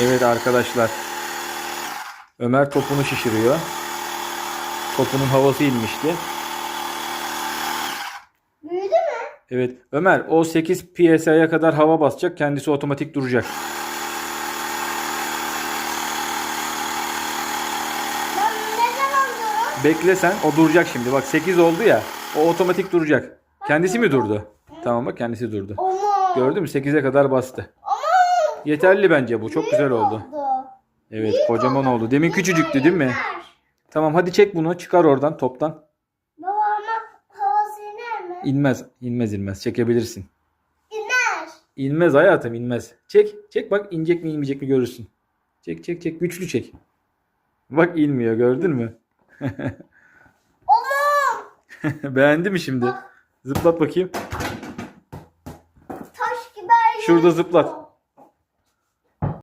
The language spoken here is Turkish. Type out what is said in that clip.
Evet arkadaşlar. Ömer topunu şişiriyor. Topunun havası inmişti. Büyüdü mü? Evet Ömer o 8 psi'ye kadar hava basacak. Kendisi otomatik duracak. Ben ne zaman durur? Bekle sen o duracak şimdi. Bak 8 oldu ya. O otomatik duracak. Kendisi mi durdu? Tamam bak kendisi durdu. Ama. Gördün mü 8'e kadar bastı. Yeterli bence bu. Çok güzel oldu. Evet kocaman oldu. Demin küçücüktü değil mi? Tamam hadi çek bunu. Çıkar oradan toptan. Baba ama havası iner mi? İnmez. inmez inmez. Çekebilirsin. İner. İnmez hayatım inmez. Çek. Çek bak inecek mi inmeyecek mi görürsün. Çek çek çek. Güçlü çek. Bak inmiyor gördün mü? Beğendi mi şimdi? Zıplat bakayım. Taş gibi. Şurada zıplat.